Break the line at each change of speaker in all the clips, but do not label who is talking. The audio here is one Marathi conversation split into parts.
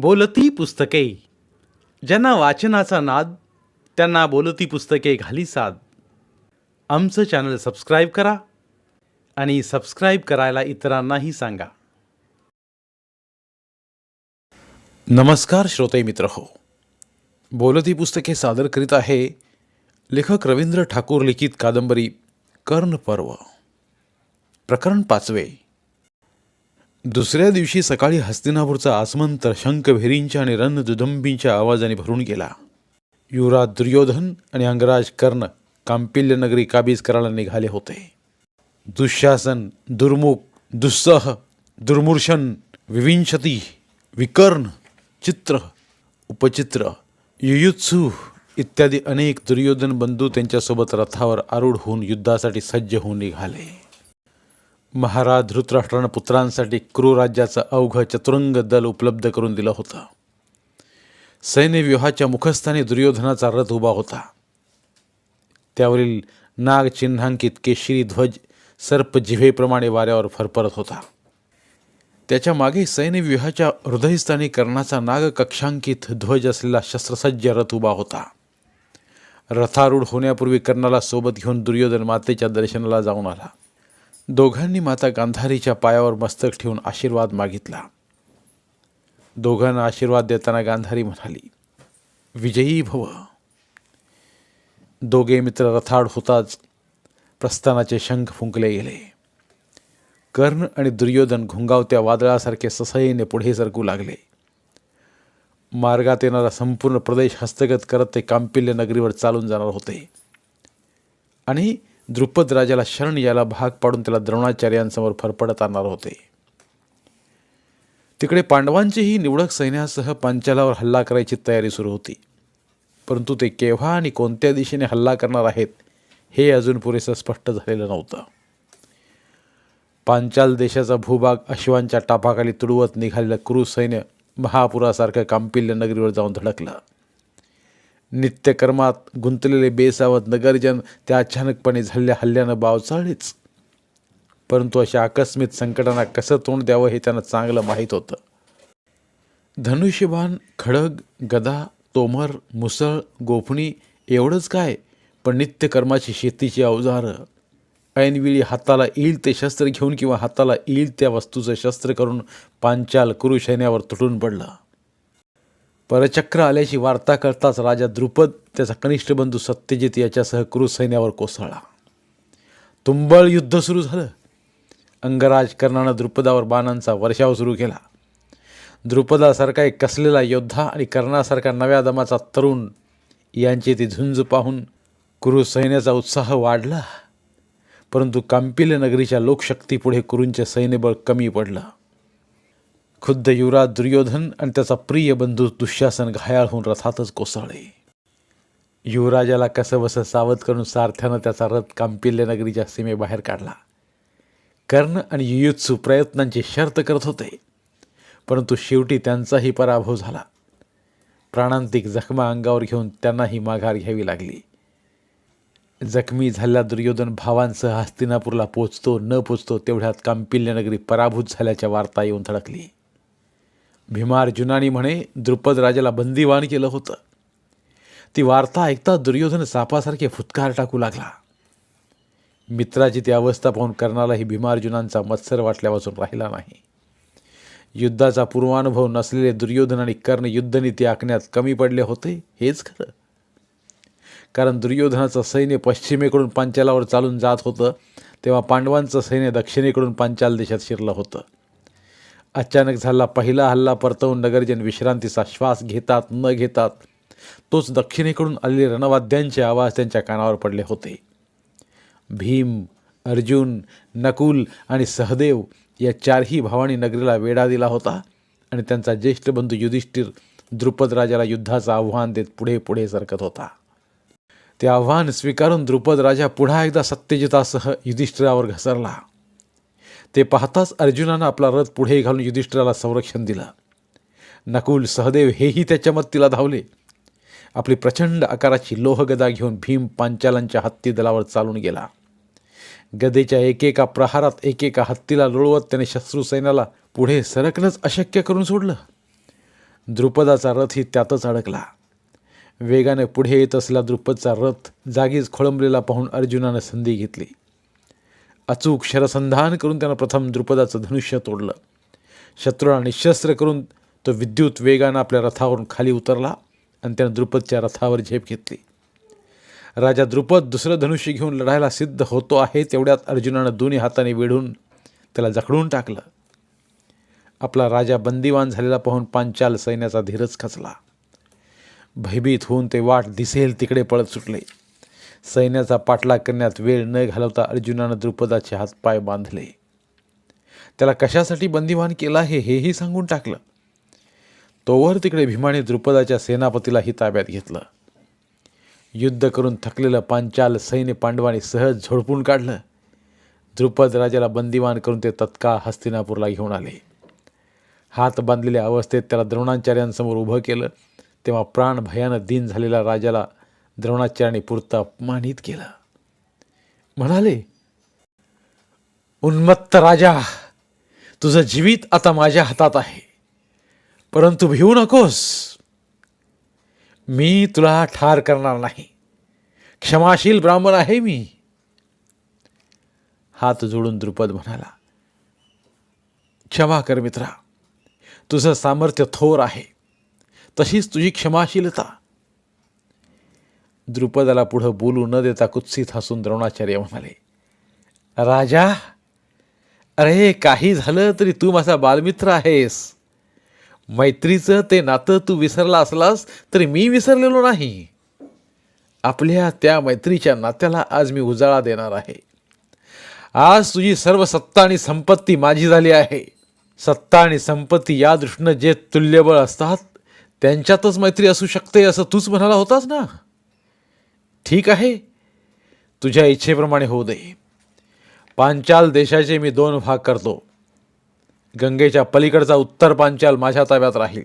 बोलती पुस्तके. ज्यांना वाचनाचा नाद त्यांना बोलती पुस्तके घाली साद. आमचं चॅनल सबस्क्राईब करा आणि सबस्क्राईब करायला इतरांनाही सांगा. नमस्कार श्रोते मित्र हो. बोलती पुस्तके सादर करीत आहे लेखक रवींद्र ठाकूर लिखित कादंबरी कर्ण पर्व. प्रकरण पाचवे. दुसऱ्या दिवशी सकाळी हस्तिनापूरचा आसमंत शंखभेरींच्या आणि रणदुदंबींच्या आवाजाने भरून गेला. युवराज दुर्योधन आणि अंगराज कर्ण कांपिल्य नगरी काबीज करायला निघाले होते. दुःशासन दुर्मुख दुस्सह दुर्मूर्शन विविंशती विकर्ण चित्र उपचित्र युयुत्सू इत्यादी अनेक दुर्योधन बंधू त्यांच्यासोबत रथावर आरूढ होऊन युद्धासाठी सज्ज होऊन निघाले. महाराज धृतराष्ट्रानं पुत्रांसाठी क्रूराज्याचं अवघं चतुरंग दल उपलब्ध करून दिलं होतं. सैन्यव्यूहाच्या मुखस्थानी दुर्योधनाचा रथ उभा होता. त्यावरील नाग चिन्हांकित केशरी ध्वज सर्प जिव्हेप्रमाणे वाऱ्यावर फरफरत होता. त्याच्यामागे सैन्यव्यूहाच्या हृदयस्थानी कर्णाचा नाग कक्षांकित ध्वज असलेला शस्त्रसज्ज रथ उभा होता. रथारूढ होण्यापूर्वी कर्णाला सोबत घेऊन दुर्योधन मातेच्या दर्शनाला जाऊन आला. दोघांनी माता गांधारीच्या पायावर मस्तक ठेवून आशीर्वाद मागितला. दोघांना आशीर्वाद देताना गांधारी म्हणाली विजयी भव. दोघे मित्र रथाड होताच प्रस्थानाचे शंख फुंकले गेले. कर्ण आणि दुर्योधन घुंगावत्या वादळासारखे ससयीने पुढे सरकू लागले. मार्गात येणारा संपूर्ण प्रदेश हस्तगत करत ते कांपिल्य नगरीवर चालून जाणार होते. आणि द्रुपद राजाला शरण याला भाग पाडून त्याला द्रोणाचार्यांसमोर फरफडत आणणार होते. तिकडे पांडवांचीही निवडक सैन्यासह पांचालावर हल्ला करायची तयारी सुरू होती. परंतु ते केव्हा आणि कोणत्या दिशेने हल्ला करणार आहेत हे अजून पुरेसं स्पष्ट झालेलं नव्हतं. पांचाल देशाचा भूभाग अश्वांच्या टापाखाली तुडवत निघालेलं क्रूर सैन्य महापुरासारखं कांपिल्य नगरीवर जाऊन धडकलं. नित्यकर्मात गुंतलेले बेसावत नगरजन त्या अचानकपणे झालेल्या हल्ल्यानं बावचाळलेच. परंतु अशा आकस्मिक संकटांना कसं तोंड द्यावं हे त्यांना चांगलं माहीत होतं. धनुष्यबाण खडग गदा तोमर मुसळ गोफणी एवढंच काय? पण नित्यकर्माची शेतीची अवजारं. ऐनवेळी हाताला येईल ते शस्त्र घेऊन किंवा हाताला येईल त्या वस्तूचं शस्त्र करून पांचाल कुरु सैन्यावर तुटून पडला. परचक्र आल्याची वार्ता करताच राजा द्रुपद त्याचा कनिष्ठ बंधू सत्यजित याच्यासह कुरु सैन्यावर कोसळला. तुंबळ युद्ध सुरू झालं. अंगराज कर्णानं द्रुपदावर बाणांचा वर्षाव सुरू केला. द्रुपदासारखा एक कसलेला योद्धा आणि कर्णासारखा नव्या दमाचा तरुण यांची ती झुंज पाहून कुरु सैन्याचा उत्साह वाढला. परंतु कांपिल्य नगरीच्या लोकशक्तीपुढे कुरूंचे सैन्यबळ कमी पडलं. खुद्द युवराज दुर्योधन आणि त्याचा प्रिय बंधू दुःशासन घायाळ होऊन रथातच कोसळले. युवराजाला कसं बसं सावध करून सारथ्यानं त्याचा रथ कांपिल्य नगरीच्या सीमेबाहेर काढला. कर्ण आणि युयुत्सू प्रयत्नांची शर्त करत होते परंतु शेवटी त्यांचाही पराभव झाला. प्राणांतिक जखमा अंगावर घेऊन त्यांनाही माघार घ्यावी लागली. जखमी झालेला दुर्योधन भावांसह हस्तिनापूरला पोचतो न पोचतो तेवढ्यात कांपिल्य नगरी पराभूत झाल्याच्या वार्ता येऊन धडकली. भीमार्जुनानी म्हणे द्रुपद राजाला बंदीवान केलं होतं. ती वार्ता ऐकता दुर्योधन सापासारखे फुतकार टाकू लागला. मित्राची ती अवस्था पाहून कर्णालाही भीमार्जुनांचा मत्सर वाटल्यापासून राहिला नाही. युद्धाचा पूर्वानुभव नसलेले दुर्योधन आणि कर्ण युद्धनीती आखण्यात कमी पडले होते हेच खरं. कारण दुर्योधनाचं सैन्य पश्चिमेकडून पांचालावर चालून जात होतं तेव्हा पांडवांचं सैन्य दक्षिणेकडून पांचाल देशात शिरलं होतं. अचानक झाला पहिला हल्ला परतवून नगरजन विश्रांतीचा श्वास घेतात न घेतात. तोच दक्षिणेकडून आलेले रणवाद्यांचे आवाज त्यांच्या कानावर पडले होते. भीम अर्जुन नकुल आणि सहदेव या चारही भावांनी नगरीला वेढा दिला होता आणि त्यांचा ज्येष्ठ बंधू युधिष्ठिर द्रुपद राजाला युद्धाचं आव्हान देत पुढे पुढे सरकत होता. ते आव्हान स्वीकारून द्रुपद राजा पुन्हा एकदा सत्यजितासह युधिष्ठिरावर घसरला. ते पाहताच अर्जुनानं आपला रथ पुढे घालून युधिष्ठिराला संरक्षण दिलं. नकुल सहदेव हेही त्याच्या मत्तीला धावले. आपली प्रचंड आकाराची लोहगदा घेऊन भीम पांचालांच्या हत्ती दलावर चालून गेला. गदेच्या एकेका प्रहारात एकेका हत्तीला लोळवत त्याने शत्रू सैन्याला पुढे सरकणंच अशक्य करून सोडलं. द्रुपदाचा रथही त्यातच अडकला. वेगाने पुढे येत असलेला द्रुपदचा रथ जागीच खोळंबलेला पाहून अर्जुनानं संधी घेतली. अचूक शरसंधान करून त्यानं प्रथम द्रुपदाचं धनुष्य तोडलं. शत्रूला निशस्त्र करून तो विद्युत वेगानं आपल्या रथावरून खाली उतरला आणि त्यानं द्रुपदच्या रथावर झेप घेतली. राजा द्रुपद दुसरं धनुष्य घेऊन लढायला सिद्ध होतो आहे तेवढ्यात अर्जुनानं दोन्ही हाताने वेढून त्याला जखडून टाकलं. आपला राजा बंदिवान झालेला पाहून पांचाल सैन्याचा धीरच खचला. भयभीत होऊन ते वाट दिसेल तिकडे पळत सुटले. सैन्याचा पाठलाग करण्यात वेळ न घालवता अर्जुनानं द्रुपदाचे हातपाय बांधले. त्याला कशासाठी बंदिवान केला आहे हेही सांगून टाकलं. तोवर तिकडे भीमाने द्रुपदाच्या सेनापतीलाही ताब्यात घेतलं. युद्ध करून थकलेलं पांचाल सैन्य पांडवाने सहज झोडपून काढलं. द्रुपद राजाला बंदिवान करून ते तत्काळ हस्तिनापूरला घेऊन आले. हात बांधलेल्या अवस्थेत त्याला द्रोणाचार्यांसमोर उभं केलं. तेव्हा प्राण भयानं दिन झालेला राजाला द्रोणाचार्याने पुरता अपमानित केला. म्हणाले उन्मत्त राजा तुझं जीवित आता माझ्या हातात आहे. परंतु भिवू नकोस. मी तुला ठार करणार नाही. क्षमाशील ब्राह्मण आहे मी. हात जोडून द्रुपद म्हणाला क्षमा कर मित्रा तुझं सामर्थ्य थोर आहे. तशीच तुझी क्षमाशीलता. द्रुपदाला पुढं बोलू न देता कुत्सित हसून द्रोणाचार्य म्हणाले राजा अरे काही झालं तरी तू माझा बालमित्र आहेस. मैत्रीचं ते नातं तू विसरला असलास तरी मी विसरलेलो नाही. आपल्या त्या मैत्रीच्या नात्याला आज मी उजाळा देणार आहे. आज तुझी सर्व सत्ता आणि संपत्ती माझी झाली आहे. सत्ता आणि संपत्ती या दृष्टीनं जे तुल्यबळ असतात त्यांच्यातच मैत्री असू शकते असं तूच म्हणाला होतास ना? ठीक आहे. तुझ्या इच्छेप्रमाणे होऊ दे. पांचाल देशाचे मी दोन भाग करतो. गंगेच्या पलीकडचा उत्तर पांचाल माझ्या ताब्यात राहील.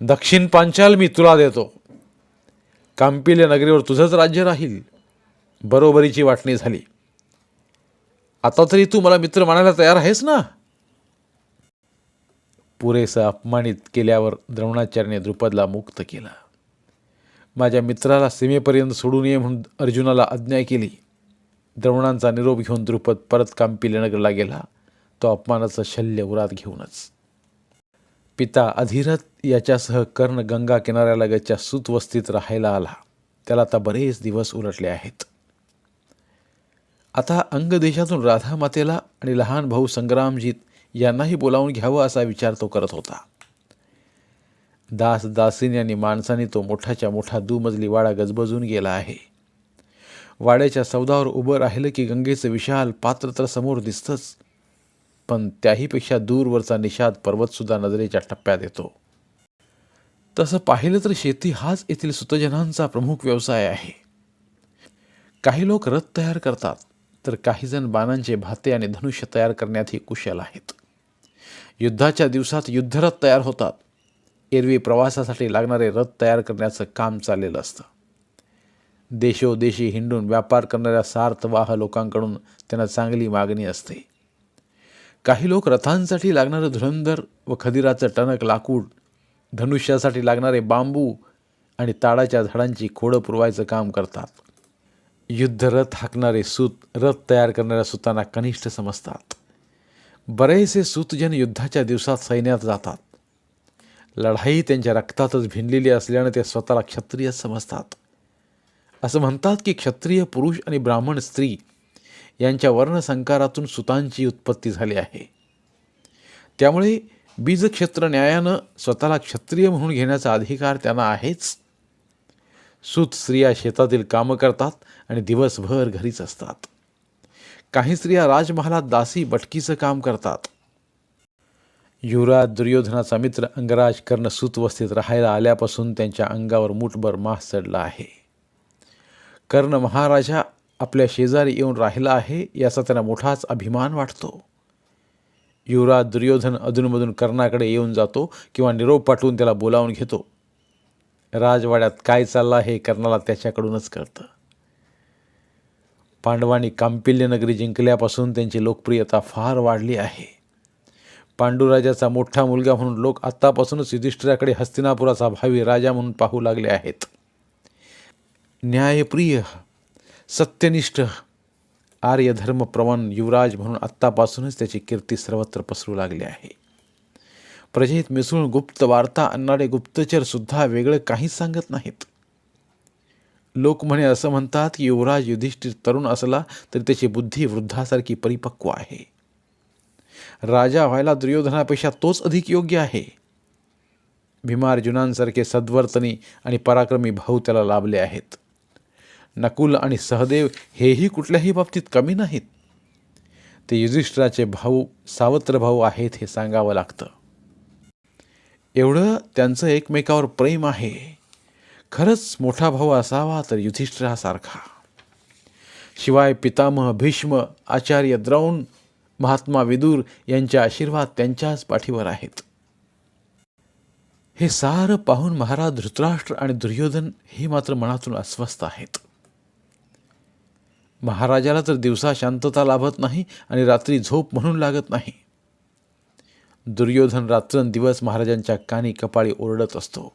दक्षिण पांचाल मी तुला देतो. कांपिल्य नगरीवर तुझंच राज्य राहील. बरोबरीची वाटणी झाली. आता तरी तू मला मित्र मानायला तयार आहेस ना? पुरेसं अपमानित केल्यावर द्रोणाचार्याने द्रुपदला मुक्त केला. माझ्या मित्राला सीमेपर्यंत सोडून ये म्हणून अर्जुनाला आज्ञा केली. द्रवणांचा निरोप घेऊन द्रुपद परत कांपिल्यनगरला गेला. तो अपमानाचं शल्य उरात घेऊनच. पिता अधिरथ याच्यासह कर्ण गंगा किनाऱ्यालगतच्या सुतवस्तीत राहायला आला. त्याला आता बरेच दिवस उलटले आहेत. आता अंग देशातून राधा मातेला आणि लहान भाऊ संग्रामजीत यांनाही बोलावून घ्यावं असा विचार तो करत होता. दास दासीन आणि माणसाने तो मोठाच्या मोठा दुमजली वाडा गजबजून गेला आहे. वाड्याच्या सौदावर उभं राहिलं की गंगेचं विशाल पात्र तर समोर दिसतंच. पण त्याहीपेक्षा दूरवरचा निषाद पर्वतसुद्धा नजरेच्या टप्प्यात येतो. तसं पाहिलं तर शेती हाच येथील सुतजनांचा प्रमुख व्यवसाय आहे. काही लोक रथ तयार करतात तर काही जण बाणांचे भाते आणि धनुष्य तयार करण्यातही कुशल आहेत. युद्धाच्या दिवसात युद्धरथ तयार होतात एरवी प्रवासासाठी लागणारे रथ तयार करण्याचं काम चाललेलं असतं. देशोदेशी हिंडून व्यापार करणाऱ्या सार्थवाह लोकांकडून त्यांना चांगली मागणी असते. काही लोक रथांसाठी लागणारं धुरंधर व खदिराचं टणक लाकूड धनुष्यासाठी लागणारे बांबू आणि ताडाच्या झाडांची खोडं पुरवायचं काम करतात. युद्धरथ हाकणारे सूत रथ तयार करणाऱ्या सुतांना कनिष्ठ समजतात. बरेचसे सूतजन युद्धाच्या दिवसात सैन्यात जातात. लढाई त्यांच्या रक्तातच भिनलेली असल्यानं ते स्वतःला क्षत्रिय समजतात. असं म्हणतात की क्षत्रिय पुरुष आणि ब्राह्मण स्त्री यांच्या वर्णसंकारातून सुतांची उत्पत्ती झाली आहे. त्यामुळे बीजक्षेत्र न्यायानं स्वतःला क्षत्रिय म्हणून घेण्याचा अधिकार त्यांना आहेच. सूत स्त्रिया शेतातील कामं करतात आणि दिवसभर घरीच असतात. काही स्त्रिया राजमहालात दासी बटकीचं काम करतात. युवराज दुर्योधनाचा मित्र अंगराज कर्ण सूतवस्थेत राहायला आल्यापासून त्यांच्या अंगावर मुठभर मास चढला आहे. कर्ण महाराजा आपल्या शेजारी येऊन राहिला आहे याचा त्यांना मोठाच अभिमान वाटतो. युवराज दुर्योधन अधूनमधून कर्णाकडे येऊन जातो किंवा निरोप पाठवून त्याला बोलावून घेतो. राजवाड्यात काय चाललं हे कर्णाला त्याच्याकडूनच कळतं. पांडवांनी कांपिल्य नगरी जिंकल्यापासून त्यांची लोकप्रियता फार वाढली आहे. पांडुराजाचा मोठा मुलगा म्हणून लोक आत्तापासूनच युधिष्ठिराकडे हस्तिनापुराचा भावी राजा म्हणून पाहू लागले आहेत. न्यायप्रिय सत्यनिष्ठ आर्यधर्मप्रवण युवराज म्हणून आत्तापासूनच त्याची कीर्ती सर्वत्र पसरू लागली आहे. प्रजेत मिसळून गुप्त वार्ता आणणारे गुप्तचरसुद्धा वेगळं काहीच सांगत नाहीत. लोक म्हणे असं म्हणतात की युवराज युधिष्ठिर तरुण असला तरी त्याची बुद्धी वृद्धासारखी परिपक्व आहे. राजा व्हायला दुर्योधनापेक्षा तोच अधिक योग्य आहे. भीमार्जुनांसारखे सद्वर्तनी आणि पराक्रमी भाऊ त्याला लाभले आहेत. नकुल आणि सहदेव हेही कुठल्याही बाबतीत कमी नाहीत. ते युधिष्ठिराचे भाऊ सावत्र भाऊ आहेत हे सांगावं लागतं. एवढं त्यांचं एकमेकावर प्रेम आहे. खरंच मोठा भाऊ असावा तर युधिष्ठिरासारखा. शिवाय पितामह भीष्म आचार्य द्रौण महात्मा विदूर यांचे आशीर्वाद त्यांच्याच पाठीवर आहेत. हे सारं पाहून महाराज धृतराष्ट्र आणि दुर्योधन हे मात्र मनातून अस्वस्थ आहेत. महाराजाला तर दिवसा शांतता लाभत नाही आणि रात्री झोप म्हणून लागत नाही. दुर्योधन रात्रंदिवस महाराजांच्या कानी कपाळी ओरडत असतो.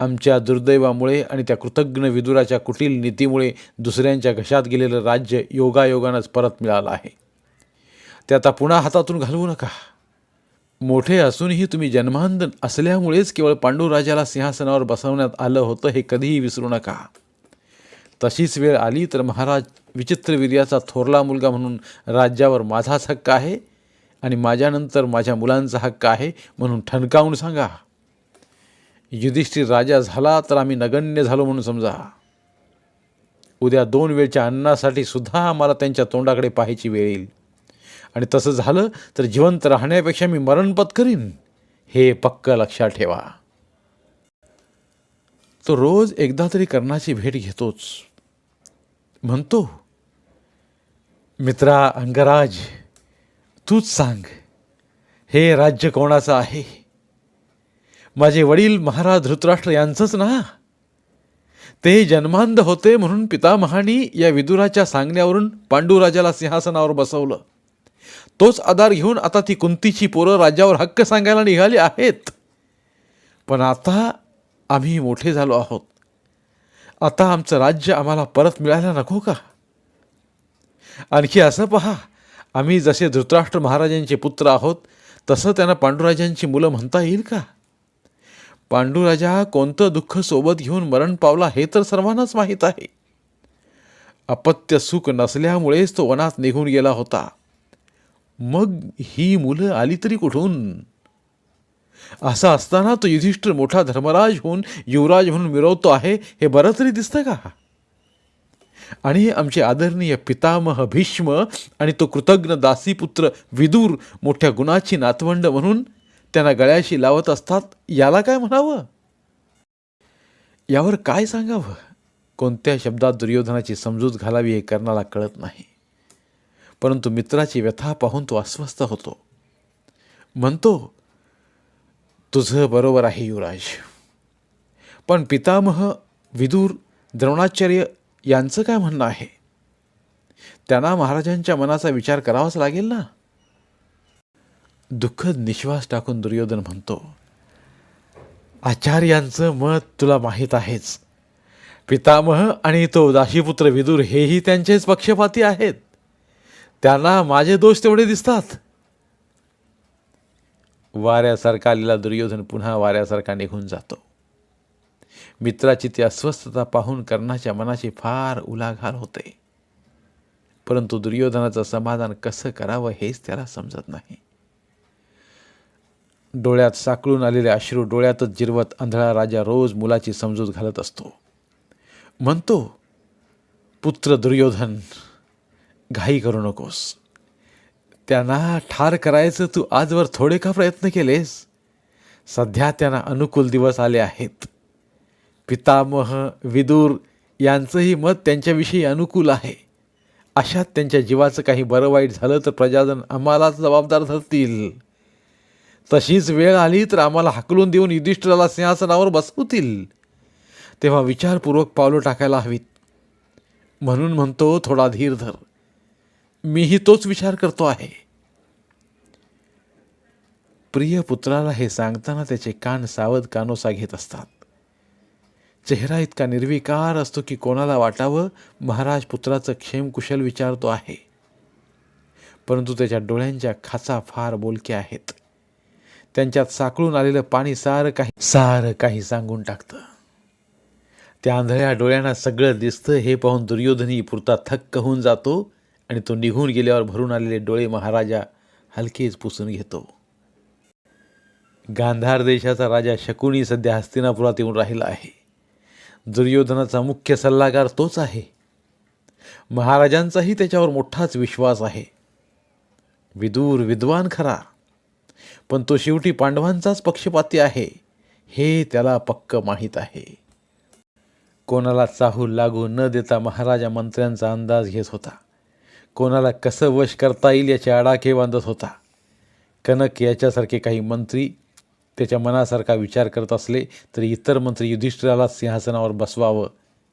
आमच्या दुर्दैवामुळे आणि त्या कृतज्ञ विदुराच्या कुटील नीतीमुळे दुसऱ्यांच्या घशात गेलेलं राज्य योगायोगानंच परत मिळालं आहे. ते आता पुन्हा हातातून घालवू नका. मोठे असूनही तुम्ही जन्मांध असल्यामुळेच केवळ पांडुराजाला सिंहासनावर बसवण्यात आलं होतं हे कधीही विसरू नका. तशीच वेळ आली तर महाराज विचित्रवीर्याचा थोरला मुलगा म्हणून राज्यावर माझाच हक्क आहे आणि माझ्यानंतर माझ्या मुलांचा हक्क आहे म्हणून ठणकावून सांगा. युधिष्ठिर राजा झाला तर आम्ही नगण्य झालो म्हणून समजा. उद्या दोन वेळच्या अन्नासाठी सुद्धा आम्हाला त्यांच्या तोंडाकडे पाहायची वेळ येईल. आणि तसं झालं तर जिवंत राहण्यापेक्षा मी मरण पत्करीन हे पक्क लक्षात ठेवा. तो रोज एकदा तरी कर्णाची भेट घेतोच. म्हणतो मित्रा अंगराज तूच सांग हे राज्य कोणाचं आहे? माझे वडील महाराज धृतराष्ट्र यांचंच ना? ते जन्मांध होते म्हणून पितामहानी या विदुराच्या सांगण्यावरून पांडुराजाला सिंहासनावर बसवलं. तोच आधार घेऊन आता ती कुंतीची पोरं राज्यावर हक्क सांगायला निघाली आहेत. पण आता आम्ही मोठे झालो आहोत. आता आमचं राज्य आम्हाला परत मिळायला नको का? आणखी असं पहा आम्ही जसे धृतराष्ट्र महाराजांचे पुत्र आहोत तसं त्यांना पांडुराजांची मुलं म्हणता येईल का? पांडुराजा कोणतं दुःख सोबत घेऊन मरण पावला हे तर सर्वांनाच माहीत आहे. अपत्य सुख नसल्यामुळेच तो वनात निघून गेला होता. मग ही मुलं आली तरी कुठून? असं असताना तो युधिष्ठिर मोठा धर्मराज होऊन युवराज म्हणून मिरवतो आहे हे बरं तरी दिसतं का? आणि आमचे आदरणीय पितामह भीष्म आणि तो कृतज्ञ दासीपुत्र विदूर मोठ्या गुणाची नातवंड म्हणून त्यांना गळ्याशी लावत असतात याला काय म्हणावं? यावर काय सांगावं? कोणत्या शब्दात दुर्योधनाची समजूत घालावी हे कर्णाला कळत नाही. परंतु मित्राची व्यथा पाहून तो अस्वस्थ होतो. म्हणतो तुझं बरोबर आहे युवराज. पण पितामह विदूर द्रोणाचार्य यांचं काय म्हणणं आहे? त्यांना महाराजांच्या मनाचा विचार करावाच लागेल ना? दुःखद निश्वास टाकून दुर्योधन म्हणतो आचार्यांचं मत तुला माहीत आहेच. पितामह आणि तो दाशीपुत्र विदूर हेही त्यांचेच पक्षपाती आहेत. त्यांना माझे दोष तेवढे दिसतात. वाऱ्यासारखा आलेला दुर्योधन पुन्हा वाऱ्यासारखा निघून जातो. मित्राची ती अस्वस्थता पाहून कर्णाच्या मनाची फार उलाघाल होते. परंतु दुर्योधनाचं समाधान कसं करावं हेच त्याला समजत नाही. डोळ्यात साकळून आलेले अश्रू डोळ्यातच जिरवत आंधळा राजा रोज मुलाची समजूत घालत असतो. म्हणतो पुत्र दुर्योधन घाई करू नकोस. त्यांना ठार करायचं तू आजवर थोडे का प्रयत्न केलेस? सध्या त्यांना अनुकूल दिवस आले आहेत. पितामह विदूर यांचंही मत त्यांच्याविषयी अनुकूल आहे. अशात त्यांच्या जीवाचं काही बरं वाईट झालं तर प्रजाजन आम्हालाच जबाबदार धरतील. तशीच वेळ आली तर आम्हाला हकलून देऊन युधिष्ठिराला सिंहासनावर बसवतील. तेव्हा विचारपूर्वक पावलं टाकायला हवीत. म्हणून म्हणतो थोडा धीर धर. मीही तोच विचार करतो आहे. प्रिय पुत्राला हे सांगताना त्याचे कान सावध कानोसा घेत असतात. चेहरा इतका निर्विकार असतो की कोणाला वाटावं महाराज पुत्राचं क्षेमकुशल विचारतो आहे. परंतु त्याच्या डोळ्यांच्या खाचा फार बोलक्या आहेत. त्यांच्यात साकळून आलेलं पाणी सारं काही सारं काही सांगून टाकतं. त्या आंधळ्या डोळ्यांना सगळं दिसतं हे पाहून दुर्योधनी पुरता थक्क होऊन जातो. आणि तो निघून गेल्यावर भरून आलेले डोळे महाराजा हलकेच पुसून घेतो. गांधार देशाचा राजा शकुनी सध्या हस्तिनापुरात येऊन राहिला आहे. दुर्योधनाचा मुख्य सल्लागार तोच आहे. महाराजांचाही त्याच्यावर मोठाच विश्वास आहे. विदूर विद्वान खरा पण तो शेवटी पांडवांचाच पक्षपाती आहे हे त्याला पक्क माहीत आहे. कोणाला चाहूल लागू न देता महाराजा मंत्र्यांचा अंदाज घेत होता. कोणाला कसं वश करता येईल याचे आडाखे बांधत होता. कनक याच्यासारखे काही मंत्री त्याच्या मनासारखा विचार करत असले तरी इतर मंत्री युधिष्ठिराला सिंहासनावर बसवावं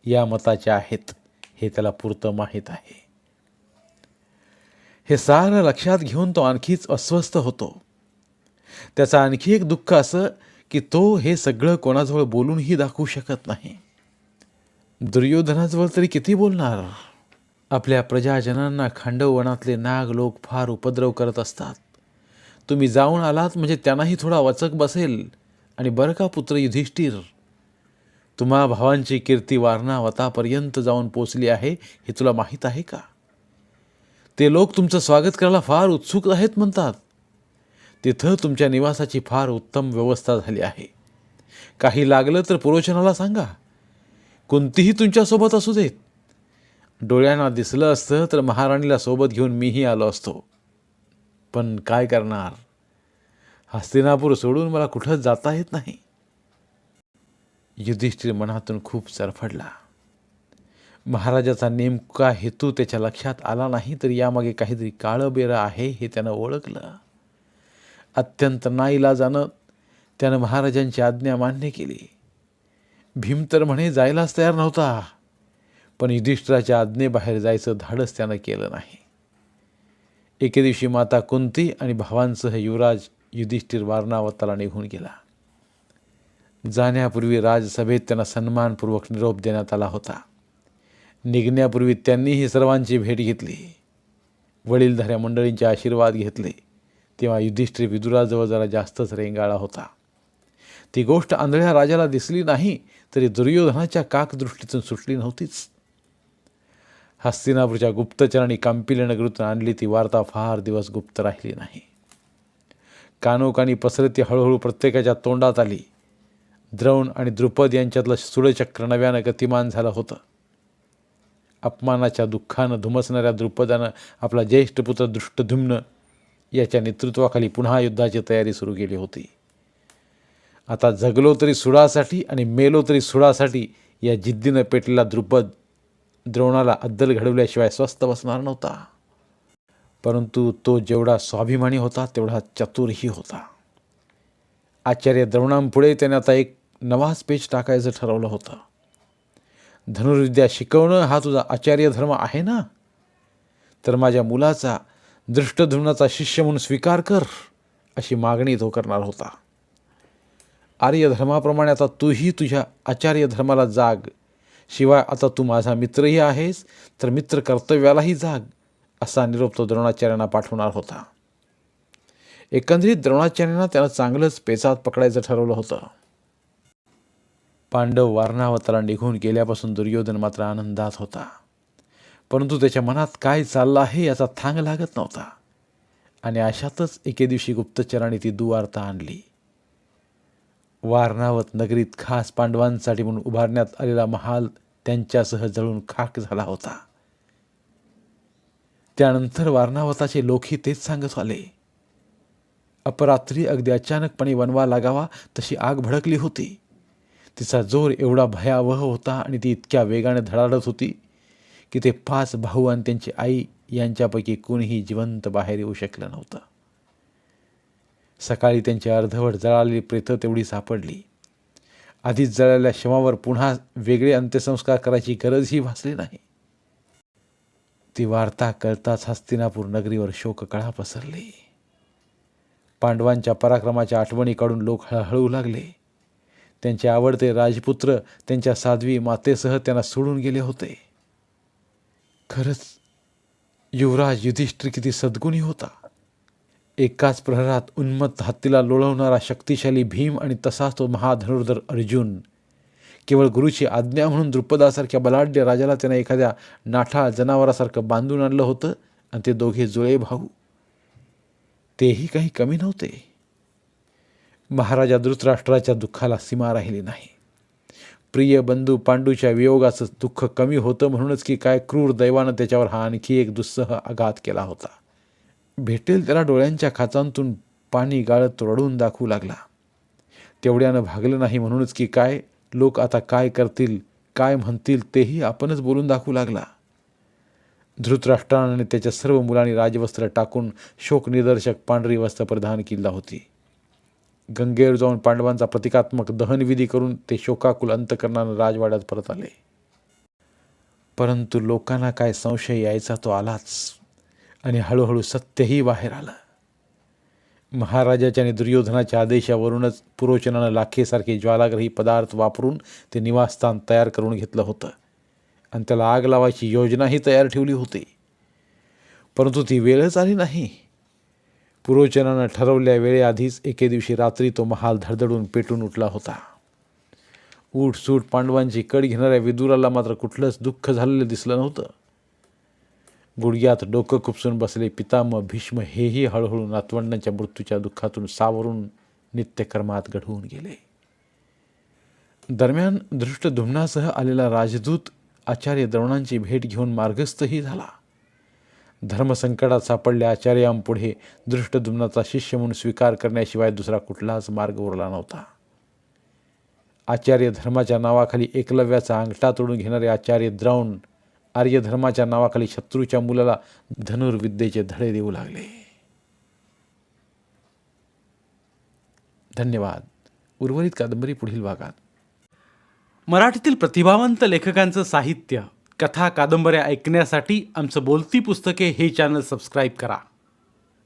या मताचे आहेत हे त्याला पुरतं माहीत आहे. हे सारं लक्षात घेऊन तो आणखीच अस्वस्थ होतो. त्याचं आणखी एक दुःख असं की तो हे सगळं कोणाजवळ बोलूनही दाखवू शकत नाही. दुर्योधनाजवळ तरी किती बोलणार? आपल्या प्रजाजनांना खांडववनातले नाग लोक फार उपद्रव करत असतात. तुम्ही जाऊन आलात म्हणजे त्यांनाही थोडा वचक बसेल आणि बरं का पुत्र युधिष्ठिर? तुम्हा भावांची कीर्ती वारणावतापर्यंत जाऊन पोचली आहे हे तुला माहीत आहे का? ते लोक तुमचं स्वागत करायला फार उत्सुक आहेत म्हणतात. तिथं तुमच्या निवासाची फार उत्तम व्यवस्था झाली आहे. काही लागलं तर पुरोचनाला सांगा. कोणतीही तुमच्यासोबत असू देत. डोळ्यांना दिसलं असतं तर महाराणीला सोबत घेऊन मीही आलो असतो. पण काय करणार? हस्तिनापूर सोडून मला कुठं जाता येत नाही? युधिष्ठिर मनातून खूप सरफडला. महाराजाचा नेमका हेतू त्याच्या लक्षात आला नाही तर यामागे काहीतरी काळंबेरं आहे हे त्यानं ओळखलं. अत्यंत नाईलाजानं त्यानं महाराजांची आज्ञा मान्य केली. भीम तर म्हणे जायलाच तयार नव्हता. पण युधिष्ठिराच्या आज्ञेबाहेर जायचं धाडस त्यानं केलं नाही. एके दिवशी माता कुंती आणि भावांसह युवराज युधिष्ठिर वारणावताला निघून गेला. जाण्यापूर्वी राजसभेत त्यांना सन्मानपूर्वक निरोप देण्यात आला होता. निघण्यापूर्वी त्यांनीही सर्वांची भेट घेतली. वडीलधाऱ्या मंडळींचे आशीर्वाद घेतले. तेव्हा युधिष्ठिर विदुराजवळ जरा जास्तच रेंगाळा होता. ती गोष्ट आंधळ्या राजाला दिसली नाही तरी दुर्योधनाच्या काकदृष्टीतून सुटली नव्हतीच. हस्तिनापूरच्या गुप्तचरांनी कांपिले नगरीतून आणली ती वार्ता फार दिवस गुप्त राहिली नाही. कानोकानी पसरती हळूहळू प्रत्येकाच्या तोंडात आली. द्रौण आणि द्रुपद यांच्यातलं सूडचक्र नव्यानं गतिमान झालं होतं. अपमानाच्या दुःखानं धुमसणाऱ्या द्रुपदानं आपला ज्येष्ठ पुत्र दृष्टधुम्न याच्या नेतृत्वाखाली पुन्हा युद्धाची तयारी सुरू केली होती. आता जगलो तरी सुडासाठी आणि मेलो तरी सुडासाठी या जिद्दीनं पेटलेला द्रुपद द्रोणाला अद्दल घडवल्याशिवाय स्वस्त बसणार नव्हता. परंतु तो जेवढा स्वाभिमानी होता तेवढा चतुरही होता. आचार्य द्रोणांपुढे त्याने आता एक नवाच पेज टाकायचं ठरवलं होतं. धनुर्विद्या शिकवणं हा तुझा आचार्य धर्म आहे ना? तर माझ्या मुलाचा दृष्टधुम्नाचा शिष्य म्हणून स्वीकार कर अशी मागणी तो करणार होता. आर्य धर्माप्रमाणे आता तूही तुझ्या आचार्य धर्माला जाग. शिवाय आता तू माझा मित्रही आहेस तर मित्र कर्तव्यालाही जाग असा निरोप तो द्रोणाचार्यांना पाठवणार होता. एकंदरीत द्रोणाचार्यांना त्यानं चांगलंच पेचात पकडायचं ठरवलं होतं. पांडव वारणावताला निघून गेल्यापासून दुर्योधन मात्र आनंदात होता. परंतु त्याच्या मनात काय चाललं आहे याचा थांग लागत नव्हता. आणि अशातच एके दिवशी गुप्तचराने ती दुवार्ता आणली. वारणावत नगरीत खास पांडवांसाठी म्हणून उभारण्यात आलेला महाल त्यांच्यासह जळून खाक झाला होता. त्यानंतर वारणावताचे लोकही तेच सांगत आले. अपरात्री अगदी अचानकपणे वनवा लागावा तशी आग भडकली होती. तिचा जोर एवढा भयावह होता आणि ती इतक्या वेगाने धडाडत होती की ते पाच भाऊ आणि त्यांची आई यांच्यापैकी कोणीही जिवंत बाहेर येऊ शकलं नव्हतं. सकाळी त्यांची अर्धवट जळालेली प्रेतं तेवढी सापडली. आधीच जळालेल्या शमावर पुन्हा वेगळे अंत्यसंस्कार करायची गरजही भासली नाही. ती वार्ता कळताच हस्तिनापूर नगरीवर शोककळा पसरली. पांडवांच्या पराक्रमाच्या आठवणी काढून लोक हळहळू लागले. त्यांचे आवडते राजपुत्र त्यांच्या साध्वी मातेसह त्यांना सोडून गेले होते. खरंच युवराज युधिष्ठिर किती सद्गुणी होता. एकाच प्रहरात उन्मत्त हत्तीला लोळवणारा शक्तिशाली भीम आणि तसाच तो महाधनुर्धर अर्जुन. केवळ गुरुची आज्ञा म्हणून द्रुपदासारख्या बलाढ्य राजाला त्यानं एखाद्या नाठाळ जनावरासारखं बांधून आणलं होतं आणि ते दोघे जुळे भाऊ. तेही काही कमी नव्हते. महाराजा धृतराष्ट्राच्या दुःखाला सीमा राहिली नाही. प्रिय बंधू पांडूच्या वियोगाचं दुःख कमी होतं म्हणूनच की काय क्रूर दैवानं त्याच्यावर हा आणखी एक दुस्सह आघात केला होता. भेटेल त्याला डोळ्यांच्या खाचांतून पाणी गाळत रडून दाखवू लागला. तेवढ्यानं भागलं नाही म्हणूनच की काय लोक आता काय करतील काय म्हणतील तेही आपणच बोलून दाखवू लागला. धृतराष्ट्राने त्याच्या सर्व मुलांनी राजवस्त्र टाकून शोकनिदर्शक पांढरी वस्त्र परिधान केला होती. गंगेवर जाऊन पांडवांचा प्रतिकात्मक दहनविधी करून ते शोकाकुल अंतकरणानं राजवाड्यात परत आले. परंतु लोकांना काय संशय यायचा तो आलाच. आणि हळूहळू सत्यही बाहेर आलं. महाराजाच्या आणि दुर्योधनाच्या आदेशावरूनच पुरोचनानं लाखेसारखे ज्वालाग्रही पदार्थ वापरून ते निवासस्थान तयार करून घेतलं होतं. आणि त्याला आग लावायची योजनाही तयार ठेवली होती. परंतु ती वेळच आली नाही. पुरोचनानं ठरवल्या वेळेआधीच एके दिवशी रात्री तो महाल धडधडून पेटून उठला होता. सूट पांडवांची कड घेणाऱ्या विदुराला मात्र कुठलंच दुःख झालेलं दिसलं नव्हतं. गुडघ्यात डोकं खुपसून बसले. पितामह भीष्म हेही हळूहळू नातवंडांच्या मृत्यूच्या दुःखातून सावरून नित्यकर्मात घडवून गेले. दरम्यान धृष्टधुम्नासह आलेला राजदूत आचार्य द्रोणांची भेट घेऊन मार्गस्थही झाला. धर्मसंकटात सापडल्या आचार्यांपुढे दृष्टदुम्नाचा शिष्य म्हणून स्वीकार करण्याशिवाय दुसरा कुठलाच मार्ग उरला नव्हता. आचार्य धर्माच्या नावाखाली एकलव्याचा अंगठा तोडून घेणारे आचार्य द्रोण आर्यधर्माच्या नावाखाली शत्रूच्या मुलाला धनुर्विद्येचे धडे देऊ लागले. धन्यवाद. उर्वरित कादंबरी पुढील भागात.
मराठीतील प्रतिभावंत लेखकांचं साहित्य कथा कादंबऱ्या ऐकण्यासाठी आमचं बोलती पुस्तके हे चॅनल सबस्क्राईब करा.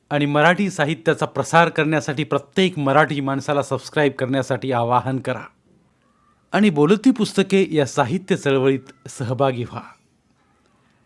आणि मराठी साहित्याचा प्रसार करण्यासाठी प्रत्येक मराठी माणसाला सबस्क्राईब करण्यासाठी आवाहन करा. आणि बोलती पुस्तके या साहित्य चळवळीत सहभागी व्हा.